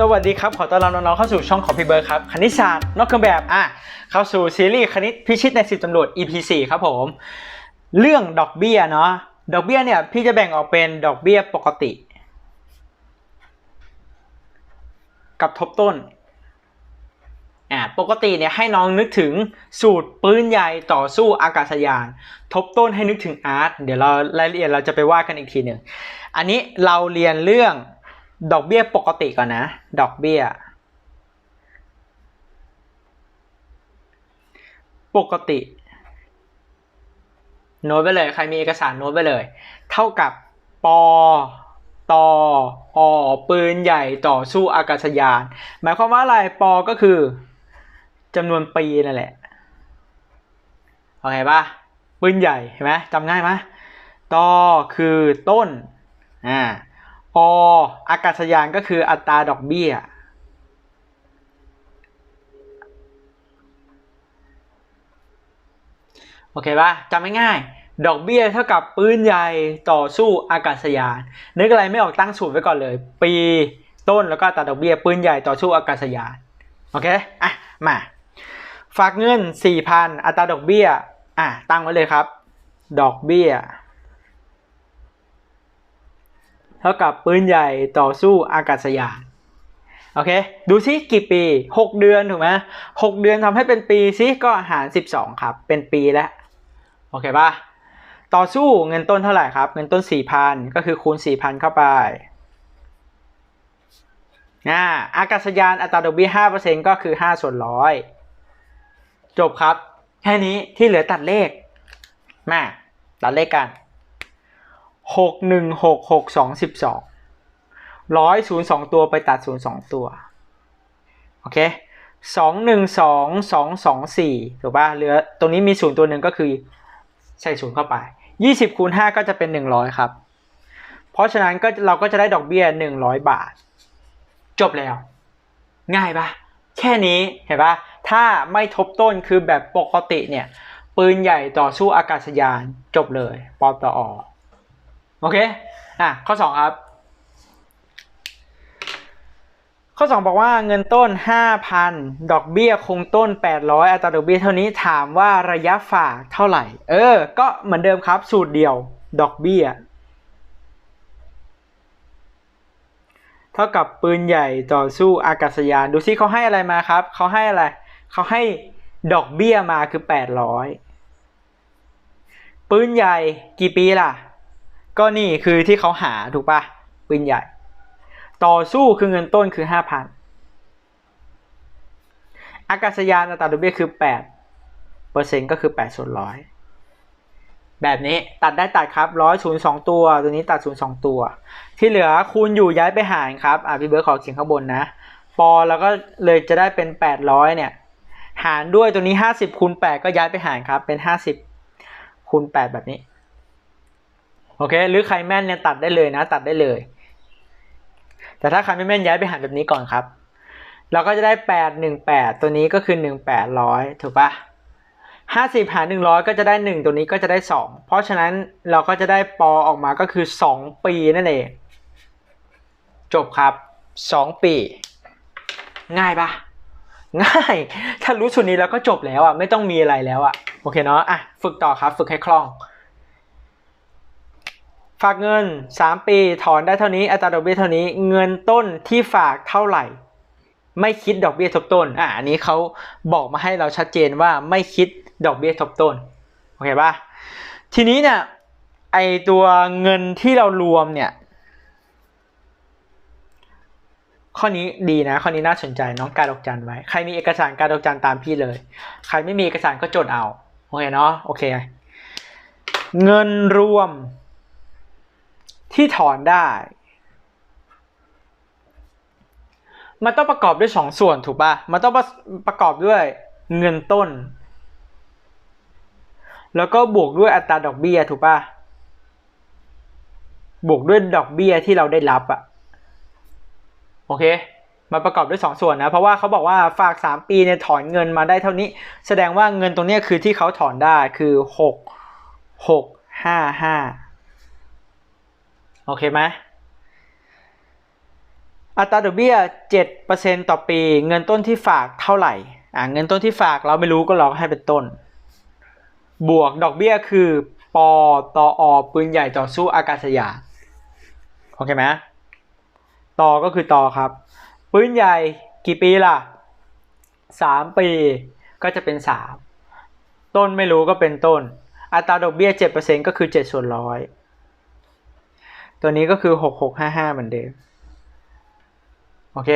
สวัสดีครับ ขอต้อนรับน้องๆเข้าสู่ช่องของพี่เบิร์ดครับ คณิตศาสตร์นอกเครื่องแบบอะเข้าสู่ซีรีส์คณิตพิชิตในสิบตำรวจ EP 4ครับผม เรื่องดอกเบี้ยเนาะดอกเบี้ยเนี่ย พี่จะแบ่งออกเป็นดอกเบี้ยปกติ กับทบต้นอ่าปกติเนี่ยให้น้องนึกถึงสูตรปืนใหญ่ต่อสู้อากาศยาน ทบต้นให้นึกถึงอาร์ตเดี๋ยวเรารายละเอียดเราจะไปว่ากันอีกทีหนึ่งอันนี้เราเรียนเรื่อง ดอกเบี้ยปกติก่อนนะ ดอกเบี้ย ปกติ โน้ตไปเลย ใครมีเอกสารโน้ตไปเลย เท่ากับปอตออปืนใหญ่ต่อสู้อากาศยาน หมายความว่าอะไรปอก็คือจำนวนปีนั่นแหละโอเคปะปืนใหญ่เห็นไหมจำง่ายไหมตอคือต้นอ่า ออากาศยานก็คืออัตราดอกเบี้ย โอเคปะจำง่ายๆดอกเบี้ยเท่ากับปืนใหญ่ต่อสู้อากาศยาน นึกอะไรไม่ออกตั้งสูตรไว้ก่อนเลย ปีต้นแล้วก็อัตราดอกเบี้ยปืนใหญ่ต่อสู้อากาศยาน โอเค อะ มา ฝากเงิน 4,000 อัตราดอกเบี้ย อะ ตั้งไว้เลยครับ ดอกเบี้ย เท่ากับปืนใหญ่ต่อสู้อากาศยานโอเค ดูซิกี่ปี 6 เดือนถูกไหม6เดือนทำให้เป็นปีซิก็หาร 12 ครับ เป็นปีแล้ว โอเคป่ะต่อสู้เงินต้นเท่าไหร่ครับ เงินต้น 4,000 ก็คือคูณ 4,000 เข้าไปอ่าอากาศยานอัตราดอกเบี้ย5%ก็คือ 5 ส่วนร้อยจบครับ แค่นี้ที่เหลือตัดเลขมาตัดเลขกัน 6 1 6 6 2 12ร้อยศูนย์สองตัวไปตัดศูนย์สองตัว โอเคสองหนึ่งสองสองสองสี่ถูกป่ะเหลือตรงนี้มีศูนย์ตัวหนึ่งก็คือใส่ศูนย์เข้าไปยี่สิบคูณห้าก็จะเป็นหนึ่งร้อยครับ เพราะฉะนั้นก็เราก็จะได้ดอกเบี้ยหนึ่งร้อยบาท จบแล้ว ง่ายปะแค่นี้เห็นปะถ้าไม่ทบต้นคือแบบปกติเนี่ย ปืนใหญ่ต่อสู้อากาศยานจบเลยปตอ โอเค อะ ข้อ2ครับ ข้อ2บอกว่าเงินต้น5,000ดอกเบี้ยคงต้น800อัตราดอกเบี้ยเท่านี้ถามว่าระยะฝากเท่าไหร่ เออ ก็เหมือนเดิมครับ สูตรเดียว ดอกเบี้ย เท่ากับปืนใหญ่ต่อสู้อากาศยาน ดูซิเขาให้อะไรมาครับ เขาให้อะไร เขาให้ดอกเบี้ยมาคือ800ปืนใหญ่กี่ปีล่ะ ก็นี่คือที่เขาหาถูกปะปืนใหญ่ ต่อสู้คือเงินต้นคือ5,000อากาศยานอัตราดอกเบี้ยคือ8เปอร์เซ็นต์ก็คือ8ส่วนร้อยแบบนี้ตัดได้ตัดครับร้อยศูนย์สองตัว ตัวนี้ตัดศูนย์สองตัว ที่เหลือคูณอยู่ย้ายไปหารครับอะพี่เบิร์ดขอเขียนข้างบนนะปอแล้วก็เลยจะได้เป็น800เนี่ย หารด้วยตัวนี้50คูณ8ก็ย้ายไปหารครับเป็น50คูณ8แบบนี้ โอเค หรือใครแม่นเนี่ยตัดได้เลยนะ ตัดได้เลย แต่ถ้าใครไม่แม่นย้ายไปหารแบบนี้ก่อนครับ เราก็จะได้ 818 ตัวนี้ก็คือ 1800 ถูกปะ50 หาร 100 ก็จะได้ 1 ตัวนี้ก็จะได้ 2 เพราะฉะนั้นเราก็จะได้ปอออกมาก็คือ 2 ปีนั่นเอง จบครับ 2 ปี ง่ายปะง่าย ถ้ารู้สูตรนี้แล้วก็จบแล้วอะ ไม่ต้องมีอะไรแล้วอะ โอเคเนาะ อะ ฝึกต่อครับ ฝึกให้คล่อง ฝากเงิน 3 ปีถอนได้เท่านี้อัตราดอกเบี้ยเท่านี้เงินต้นที่ฝากเท่าไหร่ ไม่คิดดอกเบี้ยทบต้นอะอันนี้เขาบอกมาให้เราชัดเจนว่าไม่คิดดอกเบี้ยทบต้นโอเคป่ะทีนี้เนี่ยไอตัวเงินที่เรารวมเนี่ยข้อนี้ดีนะ ข้อนี้น่าสนใจน้องการดอกจันไว้ ใครมีเอกสารการดอกจันตามพี่เลย ใครไม่มีเอกสารก็จดเอา โอเคเนาะโอเค เงินรวม ที่ถอนได้ มันต้องประกอบด้วยสองส่วนถูกป่ะ มันต้องประประกอบด้วยเงินต้น แล้วก็บวกด้วยอัตราดอกเบี้ยถูกป่ะ บวกด้วยดอกเบี้ยที่เราได้รับอะโอเคมาประกอบด้วยสองส่วนนะ เพราะว่าเขาบอกว่าฝากสามปีเนี่ยถอนเงินมาได้เท่านี้ แสดงว่าเงินตรงนี้คือที่เขาถอนได้คือหกหกห้าห้า โอเคไหมอัตราดอกเบี้ย 7%ต่อปี เงินต้นที่ฝากเท่าไหร่ อ่าเงินต้นที่ฝากเราไม่รู้ก็ลองให้เป็นต้น บวกดอกเบี้ยคือปอตออปืนใหญ่ต่อสู้อากาศยานโอเคไหมตอก็คือตอครับ ปืนใหญ่กี่ปีล่ะสามปีก็จะเป็นสามต้นไม่รู้ก็เป็นต้น อัตราดอกเบี้ย 7%ก็คือ 7 ส่วนร้อย ตัวนี้ก็คือ 6655 เหมือนเดิม โอเค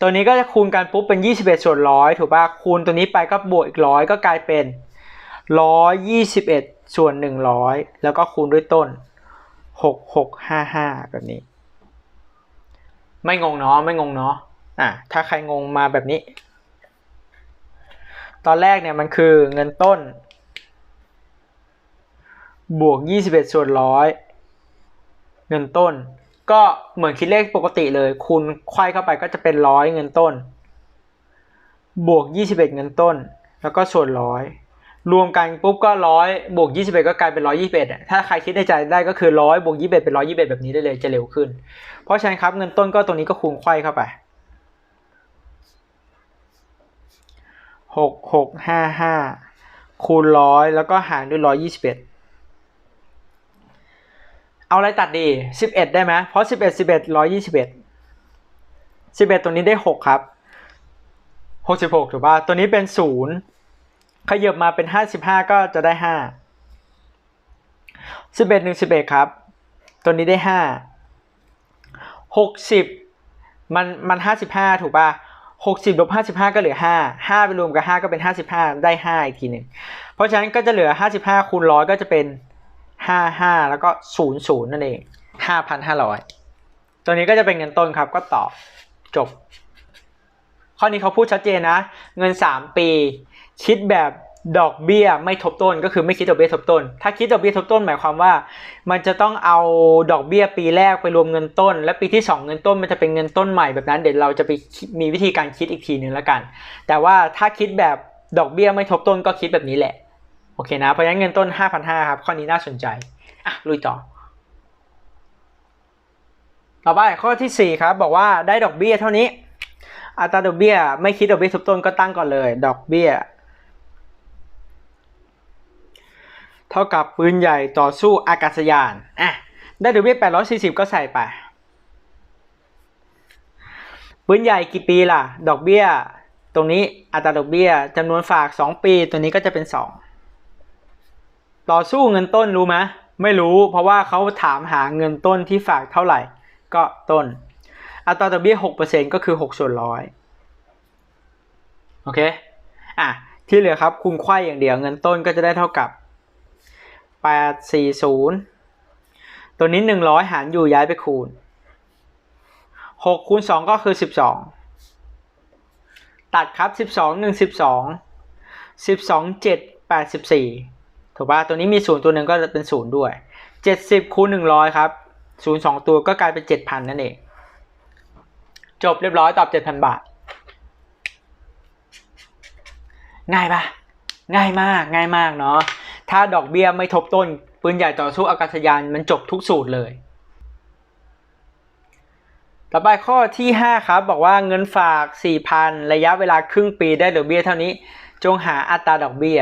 ตัวนี้ก็จะคูณกันปุ๊บเป็น 21 ส่วนร้อยถูกป่ะคูณตัวนี้ไปก็บวกอีกร้อยก็กลายเป็น 121 ส่วน 100 แล้วก็คูณด้วยต้น 6655 แบบนี้ ไม่งงเนาะไม่งงเนาะอะถ้าใครงงมาแบบนี้ ตอนแรกเนี่ยมันคือเงินต้น บวก 21 ส่วนร้อย เงินต้น ก็เหมือนคิดเลขปกติเลย คูณควายเข้าไปก็จะเป็นร้อยเงินต้น บวก 21 เงินต้น แล้วก็ส่วนร้อยรวมกันปุ๊บก็ร้อยบวก21ก็กลายเป็น121อะถ้าใครคิดในใจได้ก็คือร้อยบวก21เอ็ดเป็น121แบบนี้ได้เลยจะเร็วขึ้น เพราะฉะนั้นครับเงินต้นก็ตรงนี้ก็คูณควายเข้าไปหกหกห้าห้าคูณร้อยแล้วก็หารด้วยร้อยยี่สิบเอ็ด เอาอะไรตัดดีสิบเอ็ดได้ไหมเพราะสิบเอ็ดสิบเอ็ดร้อยยี่สิบเอ็ดสิบเอ็ดตัวนี้ได้หกครับหกสิบหกถูกป่ะ ตัวนี้เป็นศูนย์ขยับมาเป็นห้าสิบห้าก็จะได้ห้าสิบเอ็ดหนึ่งสิบเอ็ดครับ ตัวนี้ได้ห้าหกสิบมันมันห้าสิบห้าถูกป่ะหกสิบลบห้าสิบห้าก็เหลือห้าห้าไปรวมกับห้าก็เป็นห้าสิบห้าได้ห้าอีกทีหนึ่งเพราะฉะนั้นก็จะเหลือห้าสิบห้าคูณร้อยก็จะเป็น ห้าห้าแล้วก็ศูนย์ศูนย์นั่นเองห้าพันห้าร้อยตัวนี้ก็จะเป็นเงินต้นครับก็ตอบจบ ข้อนี้เขาพูดชัดเจนนะ เงินสามปี คิดแบบดอกเบี้ยไม่ทบต้นก็คือไม่คิดดอกเบี้ยทบต้น ถ้าคิดดอกเบี้ยทบต้นหมายความว่า มันจะต้องเอาดอกเบี้ยปีแรกไปรวมเงินต้น และปีที่ 2 เงินต้นมันจะเป็นเงินต้นใหม่แบบนั้นเดี๋ยวเราจะไปมีวิธีการคิดอีกทีนึงแล้วกัน แต่ว่าถ้าคิดแบบดอกเบี้ยไม่ทบต้นก็คิดแบบนี้แหละ โอเคนะ เพราะฉะนั้นเงินต้น 5,500 ครับ ข้อนี้น่าสนใจ อะ ลุยต่อ ต่อไปข้อที่ 4 ครับ บอกว่าได้ดอกเบี้ยเท่านี้ อัตราดอกเบี้ย ไม่คิดดอกเบี้ยทบต้นก็ตั้งก่อนเลย ดอกเบี้ย เท่ากับปืนใหญ่ต่อสู้อากาศยาน อะ ได้ดอกเบี้ย 840 ก็ใส่ไป ปืนใหญ่กี่ปีล่ะ ดอกเบี้ย ตรงนี้อัตราดอกเบี้ยจำนวนฝาก 2 ปี ตัวนี้ก็จะเป็น 2 ต่อสู้เงินต้นรู้ไหมไม่รู้เพราะว่าเขาถามหาเงินต้นที่ฝากเท่าไหร่ ก็ต้น อัตราดอกเบี้ย 6%ก็คือ 6 ส่วนร้อยโอเคอะที่เหลือครับคุณไข่อย่างเดียวเงินต้นก็จะได้เท่ากับ 840 ตัวนี้ 100 หารอยู่ย้ายไปคูณ 6 คูณ 2 ก็คือ 12 ตัดครับ 12 1 12 12 7 84 ถูกปะตัวนี้มีศูนย์ตัวหนึ่งก็จะเป็นศูนย์ด้วยเจ็ดสิบคูณหนึ่งร้อยครับศูนย์สองตัวก็กลายเป็นเจ็ดพันนั่นเอง จบเรียบร้อยตอบเจ็ดพันบาท ง่ายปะง่ายมากง่ายมากเนาะถ้าดอกเบี้ยไม่ทบต้นปืนใหญ่ต่อสู้อากาศยานมันจบทุกสูตรเลย ต่อไปข้อที่ 5 ครับ บอกว่าเงินฝาก 4,000 ระยะเวลาครึ่งปีได้ดอกเบี้ยเท่านี้ จงหาอัตราดอกเบี้ย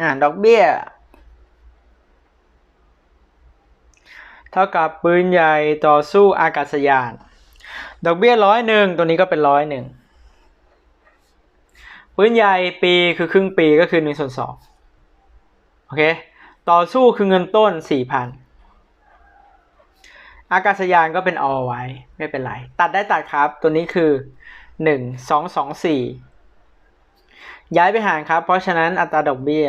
อ่าดอกเบี้ย เท่ากับปืนใหญ่ต่อสู้อากาศยาน ดอกเบี้ยร้อยหนึ่งตัวนี้ก็เป็นร้อยหนึ่งปืนใหญ่ปีคือครึ่งปีก็คือหนึ่งส่วนสองโอเค ต่อสู้คือเงินต้นสี่พันอากาศยานก็เป็นอไว้ ไม่เป็นไร ตัดได้ตัดครับ ตัวนี้คือหนึ่งสองสองสี่ ย้ายไปหารครับ เพราะฉะนั้นอัตราดอกเบี้ย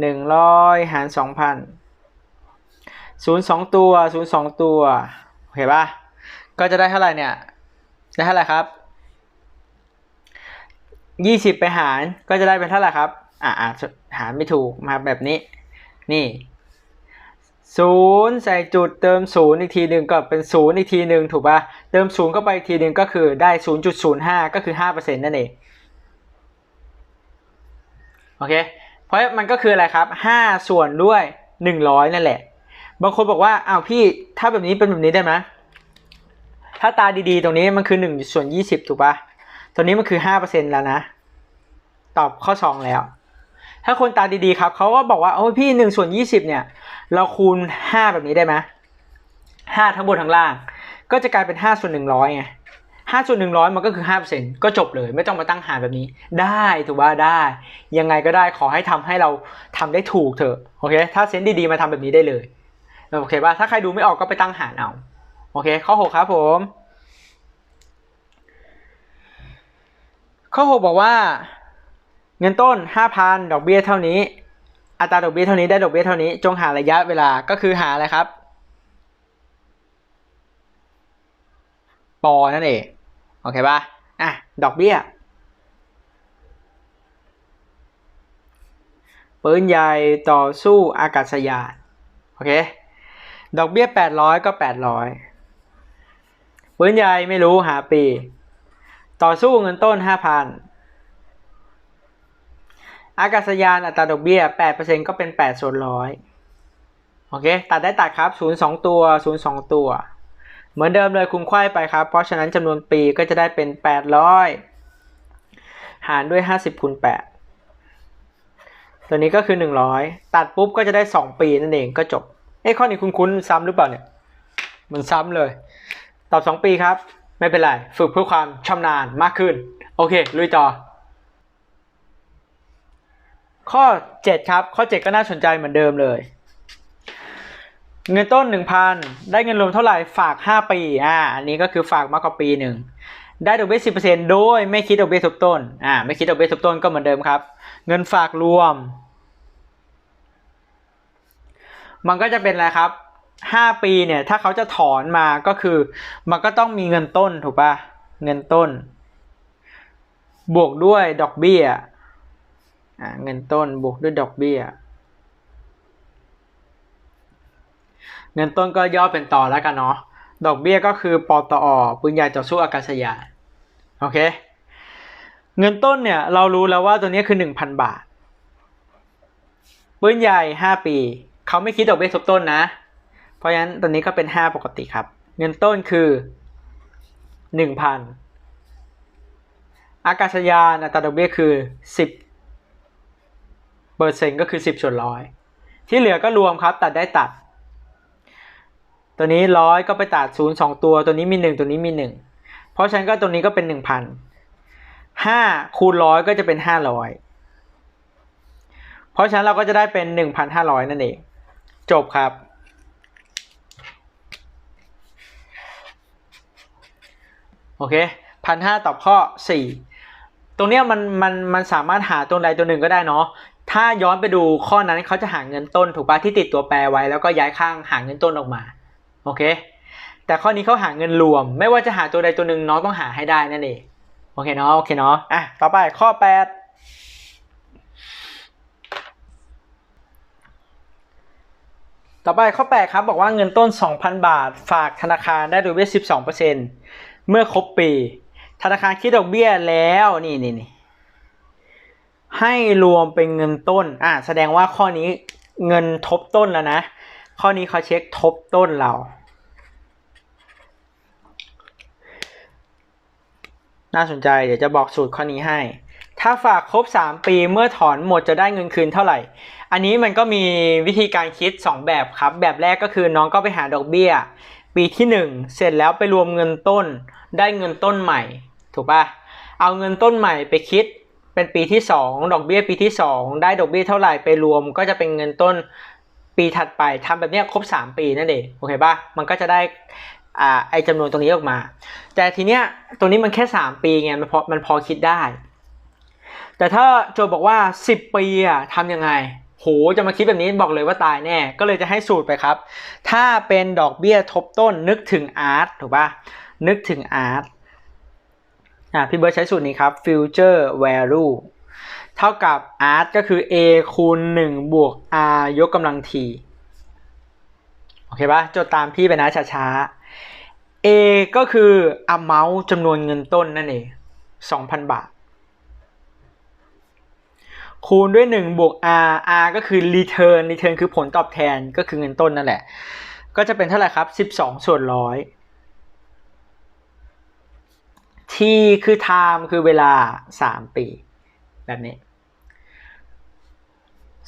หนึ่งร้อยหารสองพันศูนย์สองตัวศูนย์สองตัวโอเคป่ะก็จะได้เท่าไหร่เนี่ย ได้เท่าไหร่ครับยี่สิบไปหารก็จะได้เป็นเท่าไหร่ครับ อ่าหารไม่ถูกมาแบบนี้ นี่ศูนย์ใส่จุดเติมศูนย์อีกทีหนึ่งก็เป็นศูนย์อีกทีหนึ่งถูกป่ะ เติมศูนย์เข้าไปอีกทีหนึ่งก็คือได้ศูนย์จุดศูนย์ห้าก็คือห้าเปอร์เซ็นต์นั่นเอง โอเค เพราะมันก็คืออะไรครับห้าส่วนด้วยหนึ่งร้อยนั่นแหละ บางคนบอกว่าอ้าวพี่ถ้าแบบนี้เป็นแบบนี้ได้ไหมถ้าตาดีๆ ตรงนี้มันคือหนึ่งส่วนยี่สิบถูกปะตัวนี้มันคือห้าเปอร์เซ็นแล้วนะ ตอบข้อสองแล้ว ถ้าคนตาดีๆครับเขาก็บอกว่าโอ้พี่หนึ่งส่วนยี่สิบเนี่ย เราคูณห้าแบบนี้ได้ไหมห้าทั้งบนทั้งล่าง ก็จะกลายเป็นห้าส่วนหนึ่งร้อยไง ห้าส่วนหนึ่งร้อยมันก็คือห้าเปอร์เซ็นก็จบเลยไม่ต้องมาตั้งหารแบบนี้ ได้ถูกป่ะได้ ยังไงก็ได้ขอให้ทำให้เราทำได้ถูกเถอะโอเคถ้าเซนดีๆมาทำแบบนี้ได้เลยโอเคป่ะถ้าใครดูไม่ออกก็ไปตั้งหารเอาโอเคข้อหกครับผม ข้อหกบอกว่า เงินต้นห้าพันดอกเบี้ยเท่านี้ อัตราดอกเบี้ยเท่านี้ได้ดอกเบี้ยเท่านี้จงหาระยะเวลาก็คือหาอะไรครับปอนั่นเอง อเคป่ะอะ ดอกเบี้ย ปืนใหญ่ต่อสู้อากาศยาน โอเค ดอกเบี้ยแปดร้อยก็แปดร้อยปืนใหญ่ไม่รู้หาปี ต่อสู้เงินต้นห้าพันอากาศยานอัตราดอกเบี้ยแปดเปอร์เซ็นก็เป็นแปดส่วนร้อยโอเค ตัดได้ตัดครับศูนย์สองตัวศูนย์สองตัว เหมือนเดิมเลยคูณไขว้ไปครับ เพราะฉะนั้นจำนวนปีก็จะได้เป็นแปดร้อยหารด้วยห้าสิบคูณแปดตัวนี้ก็คือหนึ่งร้อยตัดปุ๊บก็จะได้สองปีนั่นเองก็จบเอ้ข้อนี้คุณคุ้นๆซ้ำหรือเปล่าเนี่ย มันซ้ำเลย ตอบสองปีครับ ไม่เป็นไร ฝึกเพื่อความชำนาญมากขึ้น โอเค ลุยต่อ ข้อ 7 ครับ ข้อ 7 ก็น่าสนใจเหมือนเดิมเลย เงินต้น 1,000 ได้เงินรวมเท่าไหร่ฝาก 5 ปีอ่าอันนี้ก็คือฝากมากกว่าปีหนึ่งได้ดอกเบี้ย 10%โดยไม่คิดดอกเบี้ยทบต้นอ่าไม่คิดดอกเบี้ยทบต้นก็เหมือนเดิมครับ เงินฝากรวม มันก็จะเป็นอะไรครับ 5 ปีเนี่ยถ้าเขาจะถอนมาก็คือ มันก็ต้องมีเงินต้นถูกปะเงินต้น บวกด้วยดอกเบี้ยอ่าเงินต้นบวกด้วยดอกเบี้ย เงินต้นก็ย่อเป็นต่อแล้วกันเนาะ ดอกเบี้ยก็คือปตอปืนใหญ่ต่อสู้อากาศยาน โอเค เงินต้นเนี่ยเรารู้แล้วว่าตัวนี้คือ 1,000 บาท ปืนใหญ่ 5 ปี เขาไม่คิดดอกเบี้ยทบต้นนะ เพราะฉะนั้นตัวนี้ก็เป็น 5 ปกติครับ เงินต้นคือ 1,000 อากาศยานอัตราดอกเบี้ยคือ 10เปอร์เซ็นต์ก็คือ 10ส่วนร้อย ที่เหลือก็รวมครับ ตัดได้ตัด ตัวนี้ร้อยก็ไปตัดศูนย์สองตัว ตัวนี้มีหนึ่งตัวนี้มีหนึ่งเพราะฉะนั้นก็ตัวนี้ก็เป็นหนึ่งพันห้าคูณร้อยก็จะเป็นห้าร้อยเพราะฉะนั้นเราก็จะได้เป็นหนึ่งพันห้าร้อยนั่นเอง จบครับ โอเคพันห้าตอบข้อสี่ตรงเนี้ยมันมันมันสามารถหาตัวใดตัวหนึ่งก็ได้เนาะถ้าย้อนไปดูข้อนั้นเขาจะหาเงินต้นถูกปะที่ติดตัวแปรไว้ แล้วก็ย้ายข้างหาเงินต้นออกมา โอเค แต่ข้อนี้เขาหาเงินรวม ไม่ว่าจะหาตัวใดตัวหนึ่งน้องต้องหาให้ได้นั่นเองโอเคเนาะโอเคเนาะอะต่อไปข้อแปดต่อไปข้อ 8 ครับ บอกว่าเงินต้น 2,000 บาท ฝากธนาคารได้ดอกเบี้ย12%เมื่อครบปี ธนาคารคิดดอกเบี้ยแล้วนี่นี่นี่ให้รวมเป็นเงินต้น อะแสดงว่าข้อนี้เงินทบต้นแล้วนะ ข้อนี้เขาเช็คทบต้นเรา น่าสนใจเดี๋ยวจะบอกสูตรข้อนี้ให้ ถ้าฝากครบ 3 ปีเมื่อถอนหมดจะได้เงินคืนเท่าไหร่ อันนี้มันก็มีวิธีการคิด 2 แบบครับ แบบแรกก็คือน้องก็ไปหาดอกเบี้ย ปีที่ 1 เสร็จแล้วไปรวมเงินต้น ได้เงินต้นใหม่ ถูกปะเอาเงินต้นใหม่ไปคิดเป็นปีที่ 2 ดอกเบี้ยปีที่ 2 ได้ดอกเบี้ยเท่าไหร่ไปรวมก็จะเป็นเงินต้นปีถัดไปทำแบบเนี้ยครบ 3 ปีนั่นเองโอเคปะมันก็จะได้ อ่าไอจำนวนตรงนี้ออกมา แต่ทีเนี้ยตรงนี้มันแค่ 3 ปีไงมันพอมันพอคิดได้ แต่ถ้าโจบอกว่า 10 ปีอะทำยังไงโหจะมาคิดแบบนี้บอกเลยว่าตายแน่ ก็เลยจะให้สูตรไปครับ ถ้าเป็นดอกเบี้ยทบต้นนึกถึงอาร์ตถูกปะนึกถึงอาร์ตอะพี่เบิร์ดใช้สูตรนี้ครับ future value เท่ากับ r ก็คือ a คูณ 1 บวก r ยกกำลัง t โอเคปะจดตามพี่ไปนะช้าๆ A ก็คือ amount จำนวนเงินต้นนั่นเอง 2,000 บาท คูณด้วย 1 บวก R R ก็คือ return return คือผลตอบแทนก็คือเงินต้นนั่นแหละ ก็จะเป็นเท่าไหร่ครับ 12 ส่วนร้อย T คือ time คือเวลา 3 ปี แบบนี้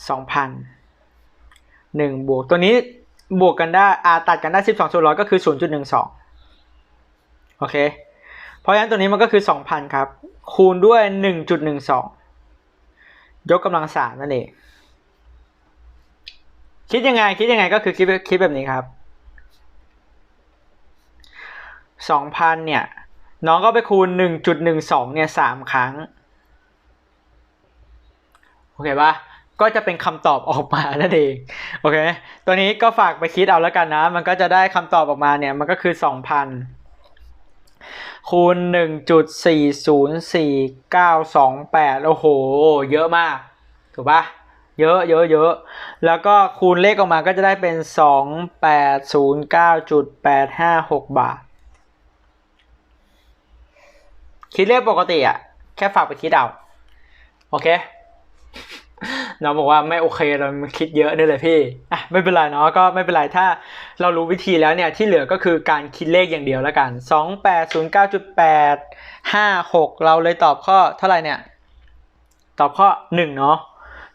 2,000 1 บวกตัวนี้บวกกันได้ R ตัดกันได้ 12 ส่วนร้อยก็คือ 0.12 โอเค เพราะฉะนั้นตัวนี้มันก็คือสองพันครับ คูณด้วยหนึ่งจุดหนึ่งสองยกกำลังสามนั่นเอง คิดยังไง คิดยังไงก็คือคิดคิดแบบนี้ครับสองพันเนี่ย น้องก็ไปคูณหนึ่งจุดหนึ่งสองเนี่ยสามครั้ง โอเคปะก็จะเป็นคำตอบออกมานั่นเอง โอเค ตัวนี้ก็ฝากไปคิดเอาแล้วกันนะ มันก็จะได้คำตอบออกมาเนี่ย มันก็คือสองพัน คูณหนึ่งจุดสี่ศูนย์สี่เก้าสองแปดโอ้โห เยอะมาก ถูกปะเยอะเยอะเยอะแล้วก็คูณเลขออกมาก็จะได้เป็นสองแปดศูนย์เก้าจุดแปดห้าหกบาท คิดเลขปกติอะแค่ฝากไปคิดเอา โอเค น้องบอกว่าไม่โอเคเราคิดเยอะด้วยเลยพี่อะไม่เป็นไรเนาะก็ไม่เป็นไรถ้าเรารู้วิธีแล้วเนี่ยที่เหลือก็คือการคิดเลขอย่างเดียวแล้วกันสองแปดศูนย์เก้าจุดแปดห้าหกเราเลยตอบข้อเท่าไหร่เนี่ย ตอบข้อหนึ่งเนาะ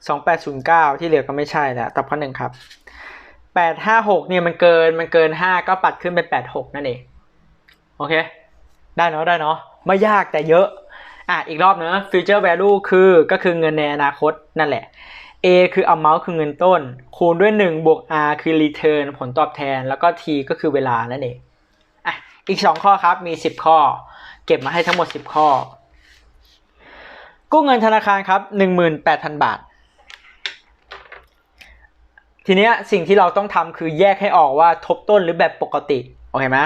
สองแปดศูนย์เก้าที่เหลือก็ไม่ใช่แล้วตอบข้อหนึ่งครับแปดห้าหกเนี่ยมันเกินมันเกินห้าก็ปัดขึ้นเป็นแปดหกนั่นเองโอเค ได้เนาะได้เนาะไม่ยากแต่เยอะ อะอีกรอบเนอะ future value คือก็คือเงินในอนาคตนั่นแหละ A คือ amount คือเงินต้น คูณด้วย 1 บวก R คือ return ผลตอบแทน แล้วก็ T ก็คือเวลานั่นเองอะอีก 2 ข้อครับ มี 10 ข้อ เก็บมาให้ทั้งหมด 10 ข้อ กู้เงินธนาคารครับ 18,000 บาท ทีเนี้ยสิ่งที่เราต้องทำคือแยกให้ออกว่าทบต้นหรือแบบปกติ โอเคไหม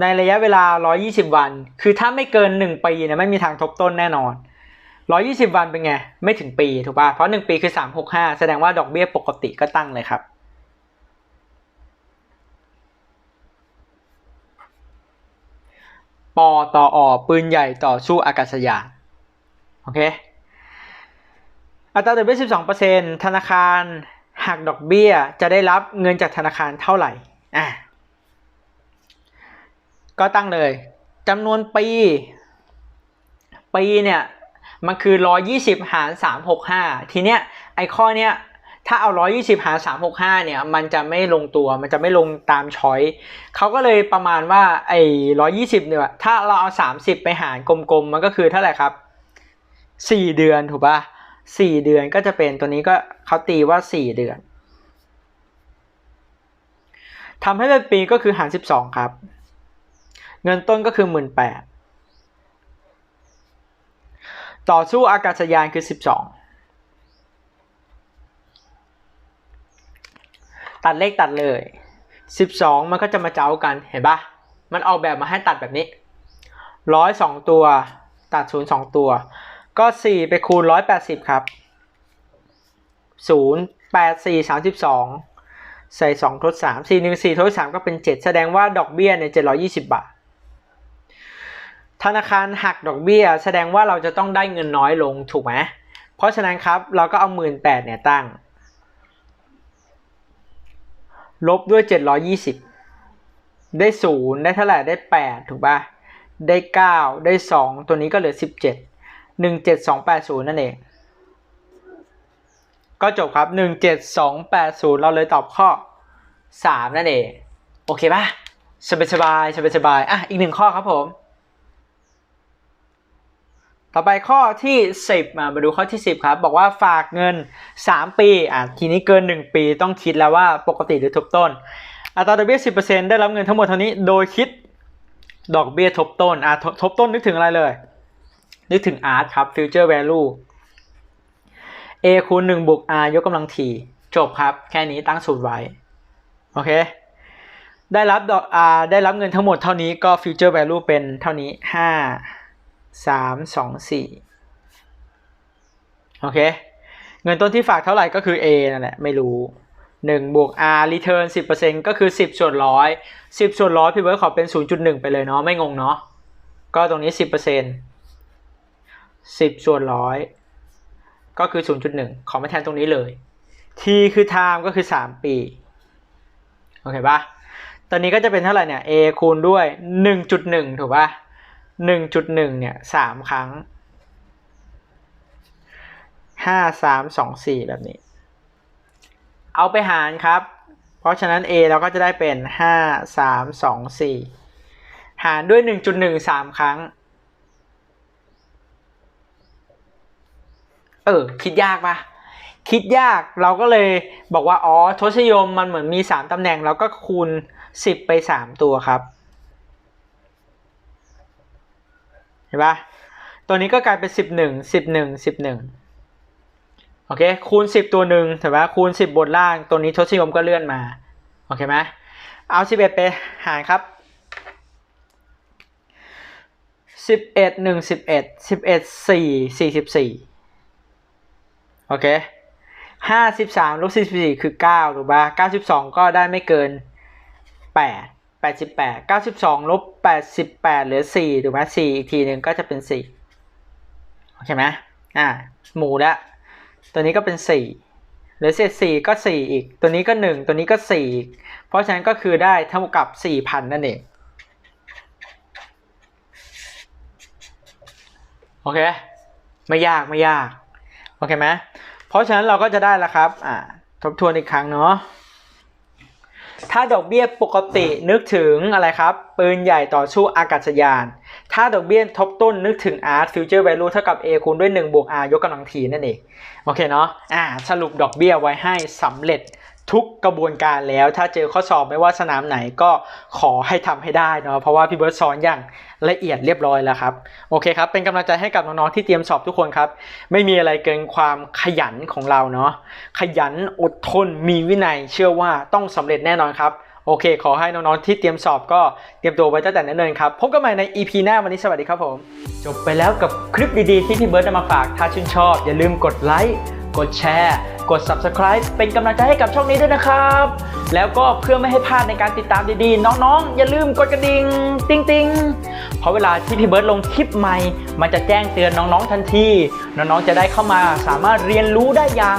ในระยะเวลา 120 วัน คือถ้าไม่เกิน 1 ปีเนี่ยไม่มีทางทบต้นแน่นอน 120 วันเป็นไง ไม่ถึงปีถูกป่ะ เพราะ 1 ปีคือ 365 แสดงว่าดอกเบี้ยปกติก็ตั้งเลยครับปอต่ออปืนใหญ่ต่อสู้อากาศยาน โอเค อัตราดอกเบี้ย 12%ธนาคารหักดอกเบี้ยจะได้รับเงินจากธนาคารเท่าไหร่ อะ ก็ตั้งเลยจำนวนปี ปีเนี่ยมันคือ 120 หาร 365 ทีเนี้ยไอข้อเนี้ยถ้าเอา 120 หาร 365 เนี่ย มันจะไม่ลงตัว มันจะไม่ลงตามช้อยเขาก็เลยประมาณว่าไอ้120 เนี่ย ถ้าเราเอา 30 ไปหารกลมๆ มันก็คือเท่าไหร่ครับ 4 เดือนถูกป่ะ4เดือนก็จะเป็นตัวนี้ก็เขาตีว่า 4 เดือนทำให้เป็นปีก็คือหาร 12 ครับ เงินต้นก็คือ 18,000ต่อสู้อากาศยานคือ 12 ตัดเลขตัดเลย 12 มันก็จะมาเจ้ากันเห็นปะมันออกแบบมาให้ตัดแบบนี้ร้อยสองตัวตัดศูนย์สองตัว ก็ 4 ไปคูณ 180 ครับ 0 8 4 32 ใส่ 2 ทด 3 4 1 4 ทด 3 ก็เป็น 7 แสดงว่าดอกเบี้ยเนี่ย720 บาท ธนาคารหักดอกเบี้ย แสดงว่าเราจะต้องได้เงินน้อยลงถูกไหมเพราะฉะนั้นครับเราก็เอา18,000เนี่ยตั้ง ลบด้วย720ได้0ได้เท่าไหร่ได้8ถูกป่ะได้9ได้2ตัวนี้ก็เหลือ17 17280นั่นเอง ก็จบครับ17280เจ็ดสองแปดศูนย์เราเลยตอบข้อ3นั่นเอง โอเคป่ะสบายสบายสบายสบายอะอีกหนึ่งข้อครับผม ต่อไปข้อที่ 10 มามาดูข้อที่ 10 ครับ บอกว่าฝากเงิน 3 ปีอะทีนี้เกิน 1 ปีต้องคิดแล้วว่าปกติหรือทบต้น อัตราดอกเบี้ย 10%ได้รับเงินทั้งหมดเท่านี้โดยคิดดอกเบี้ยทบต้นอะททบต้นนึกถึงอะไรเลย นึกถึง R ครับ future value A คูณ1บวก R ยกกำลัง T จบครับ แค่นี้ตั้งสูตรไว้ โอเค ได้รับดอก R ได้รับเงินทั้งหมดเท่านี้ก็ future value เป็นเท่านี้ 5 3 2 4โอเค เงินต้นที่ฝากเท่าไหร่ก็คือ A นั่นแหละ ไม่รู้1บวก R return 10%ก็คือ 10 ส่วนร้อย10 ส่วนร้อยพี่เบิร์ดขอเป็น 0.1 ไปเลยเนาะ ไม่งงเนาะ ก็ตรงนี้ 10% 10 ส่วนร้อยก็คือ 0.1 ขอมาแทนตรงนี้เลย T คือ time ก็คือ 3 ปี โอเคปะตอนนี้ก็จะเป็นเท่าไหร่เนี่ย A คูณด้วย 1.1 ถูกปะ หนึ่งจุดหนึ่งเนี่ยสามครั้งห้าสามสองสี่แบบนี้ เอาไปหารครับ เพราะฉะนั้น a เราก็จะได้เป็นห้าสามสองสี่หารด้วยหนึ่งจุดหนึ่งสามครั้ง เออ คิดยากปะคิดยากเราก็เลยบอกว่า อ๋อทศยมมันเหมือนมีสามตำแหน่งเราก็คูณสิบไปสามตัวครับ เห็นปะตัวนี้ก็กลายเป็นสิบหนึ่งสิบหนึ่งสิบหนึ่งโอเคคูณสิบตัวหนึ่งถูกไหมคูณสิบบนล่าง ตัวนี้ทศนิยมก็เลื่อนมาโอเคไหมเอาสิบเอ็ดไปหารครับสิบเอ็ดหนึ่งสิบเอ็ดสิบเอ็ดสี่สี่สิบสี่โอเคห้าสิบสามลบสี่สิบสี่คือเก้าถูกปะเก้าสิบสองก็ได้ไม่เกินแปด แปดสิบแปดเก้าสิบสองลบแปดสิบแปดเหลือสี่ถูกไหมสี่อีกทีหนึ่งก็จะเป็นสี่โอเคไหมอ่าหมูละตัวนี้ก็เป็นสี่เหลือเศษสี่ก็สี่อีก ตัวนี้ก็หนึ่งตัวนี้ก็สี่อีก เพราะฉะนั้นก็คือได้เท่ากับสี่พันนั่นเอง โอเค ไม่ยากไม่ยาก โอเคไหมเพราะฉะนั้นเราก็จะได้แล้วครับ อ่าทบทวนอีกครั้งเนาะ ถ้าดอกเบี้ยปกตินึกถึงอะไรครับ ปืนใหญ่ต่อสู้อากาศยาน ถ้าดอกเบี้ยทบต้นนึกถึง art future value เท่ากับ a คูณด้วย1บวก r ยกกำลังทีนั่นเอง โอเคเนาะอ่าสรุปดอกเบี้ยไว้ให้สำเร็จ ทุกกระบวนการแล้วถ้าเจอข้อสอบไม่ว่าสนามไหนก็ขอให้ทำให้ได้เนาะเพราะว่าพี่เบิร์ตสอนอย่างละเอียดเรียบร้อยแล้วครับโอเคครับเป็นกำลังใจให้กับน้องๆที่เตรียมสอบทุกคนครับ ไม่มีอะไรเกินความขยันของเราเนาะขยันอดทนมีวินัยเชื่อว่าต้องสำเร็จแน่นอนครับโอเค ขอให้น้องๆที่เตรียมสอบก็เตรียมตัวไว้ตั้งแต่เนิ่นๆครับ พบกันใหม่ใน EP หน้าวันนี้สวัสดีครับผม จบไปแล้วกับคลิปดีๆที่พี่เบิร์ตนำมาฝาก ถ้าชื่นชอบ อย่าลืมกดไลค์ กดแชร์ กด Subscribe เป็นกำลังใจให้กับช่องนี้ด้วยนะครับ แล้วก็เพื่อไม่ให้พลาดในการติดตามดีๆ น้องๆ อย่าลืมกดกระดิ่งติ๊งติงๆเพราะเวลาที่พี่เบิร์ตลงคลิปใหม่ มันจะแจ้งเตือนน้องๆทันที น้องๆจะได้เข้ามาสามารถเรียนรู้ได้อย่าง